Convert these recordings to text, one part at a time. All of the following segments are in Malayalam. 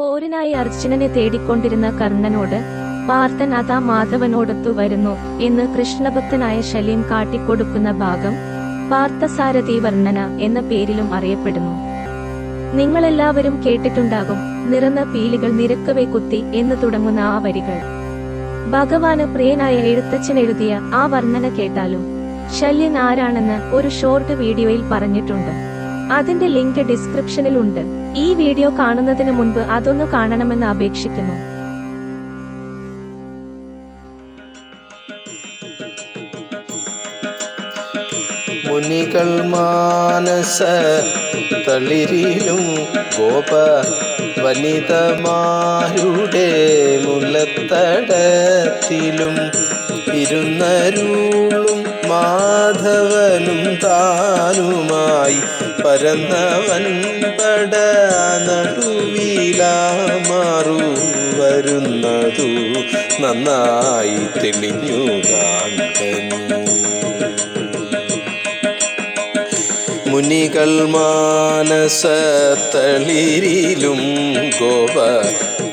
പോരിനായി അർജുനനെ തേടിക്കൊണ്ടിരുന്ന കർണനോട് പാർത്ഥൻ അതാ മാധവനോടൊത്തു വരുന്നു എന്ന് കൃഷ്ണഭക്തനായ ശല്യം കാട്ടിക്കൊടുക്കുന്ന ഭാഗം പാർത്ഥസാരഥി വർണന എന്ന പേരിലും അറിയപ്പെടുന്നു. നിങ്ങളെല്ലാവരും കേട്ടിട്ടുണ്ടാകും നിറന്ന പീലികൾ നിരക്കവേ കുത്തി എന്ന് തുടങ്ങുന്ന ആ വരികൾ. ഭഗവാന് പ്രിയനായ എഴുത്തച്ഛൻ എഴുതിയ ആ വർണന കേട്ടാലും ശല്യൻ ആരാണെന്ന് ഒരു ഷോർട്ട് വീഡിയോയിൽ പറഞ്ഞിട്ടുണ്ട്. അതിന്റെ ലിങ്ക് ഡിസ്ക്രിപ്ഷനിൽ ഉണ്ട് ഈ വീഡിയോ കാണുന്നതിന് മുൻപ് അതൊന്നു കാണണമെന്ന് അപേക്ഷിക്കുന്നു. മുനികൾ മാനസ തളിരിലും ഗോപ വനിതമാരുടെ മുലത്തടത്തിലും ഇരുന്നരുളും മാധവനും താനുമായി പരന്നവൻ പട നടുവിലാമാറു വരുന്നതു നന്നായി തെളിഞ്ഞു കാണു മുനികൾ മാനസത്തളിരിലും ഗോപ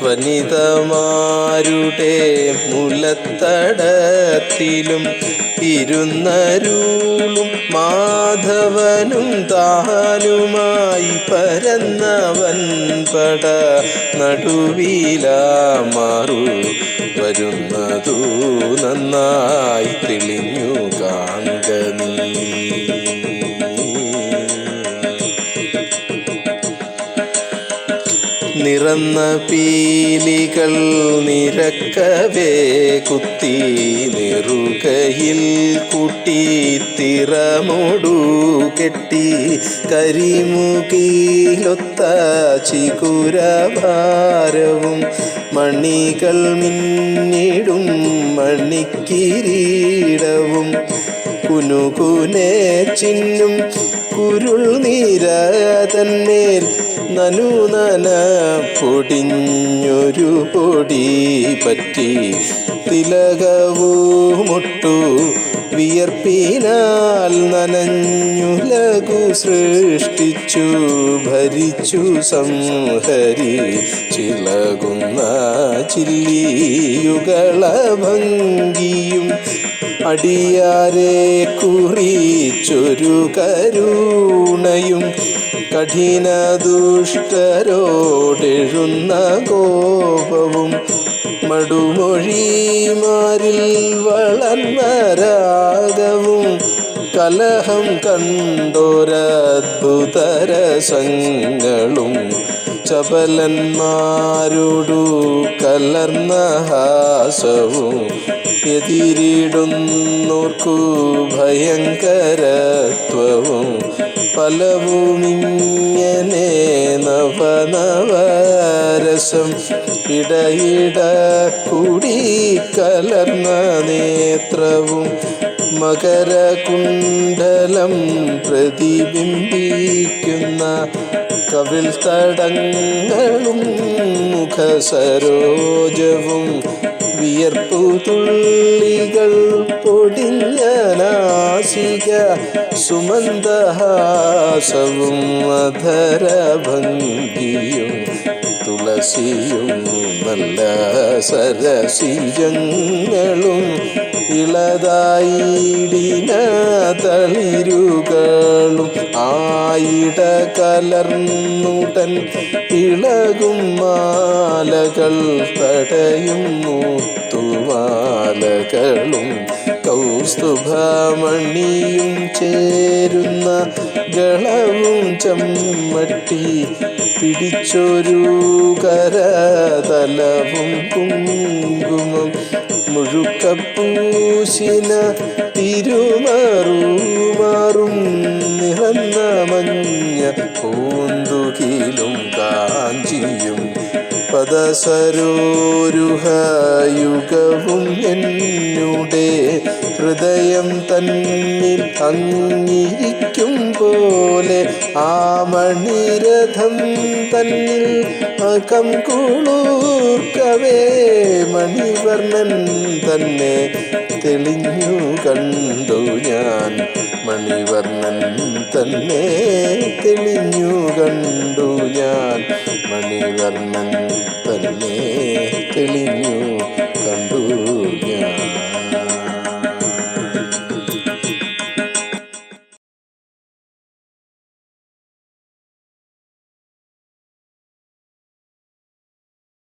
വനിതമാരുടെ മുലത്തടത്തിലും ഇരുന്നരുളും മാധവനും താനുമായി പരന്നവൻ പട നടുവിലാമാറു വരുന്നതു നന്നായി തെളിഞ്ഞു. നിറന്ന പീലികൾ നിരക്കവേ കുത്തി നെറുകയിൽ കുട്ടി തിറമോടു കെട്ടി കരിമുകിലൊത്ത ചികുരഭാരവും മണികൾ മിന്നിടും മണിക്കിരീടവും കുനുകുനെ ചിന്നും കുരുൾ നനു നന പൊടിഞ്ഞൊരു പൊടി പറ്റി തിലകവുമൊട്ടു വിയർപ്പിനാൽ നനഞ്ഞുലകു സൃഷ്ടിച്ചു ഭരിച്ചു സംഹരി ചിലകുന്ന ചില്ലിയുകളഭംഗിയും അടിയാരെ കുറിച്ചൊരു കരുണയും കഠിന ദുഷ്ടരോടെഴുന്ന കോപവും മടുമൊഴിമാരിൽ വളർന്ന രാഗവും കലഹം കണ്ടോരദ്ഭുതരസങ്ങളും ചപലന്മാരോടു കലർന്ന ഹാസവും എതിരിടുന്നോർക്കു ഭയങ്കരത്വവും. പലവും പലവുമിങ്ങനെ നവനവരസം ഇടയിട കൂടി കലർന്ന നേത്രവും മകരകുണ്ഡലം പ്രതിബിംബിക്കുന്ന കവിൾ തടങ്ങളും മുഖസരോജവും വിയർപ്പു തുള്ളികൾ പൊടിഞ്ഞ നാസിക സുമന്ദഹാസവും അധരഭംഗിയും തുളസിയും നല്ല സരസിജങ്ങളും ഇളതായിടിന തളിരുകളും ആയിട കലർന്നുടൻ ഇളകും മാലകൾ തടയും മുത്തുമാലകളും കൗസ്തുഭമണിയും ചേരുന്ന ഗളവും ചമ്മട്ടി പിടിച്ചൊരു കരതലവും കുങ്കുമം മുഴുക്കപ്പൂശിന തിരുമറുമാറും നിറന്ന മഞ്ഞ പൂന്തുകിലും കാഞ്ചിയും പദസരോരുഹയുഗവും എന്നുടെ ഹൃദയം തന്നിൽ അങ്ങിരിക്കും പോലെ ആ മണിരഥം തന്നിൽ അകം കുളൂർക്കവേ മണിവർണൻ തന്നെ തെളിഞ്ഞു കണ്ടു ഞാൻ. മണിവർണൻ തന്നെ തെളിഞ്ഞു കണ്ടു ഞാൻ. മണിവർണൻ തന്നെ തെളിഞ്ഞു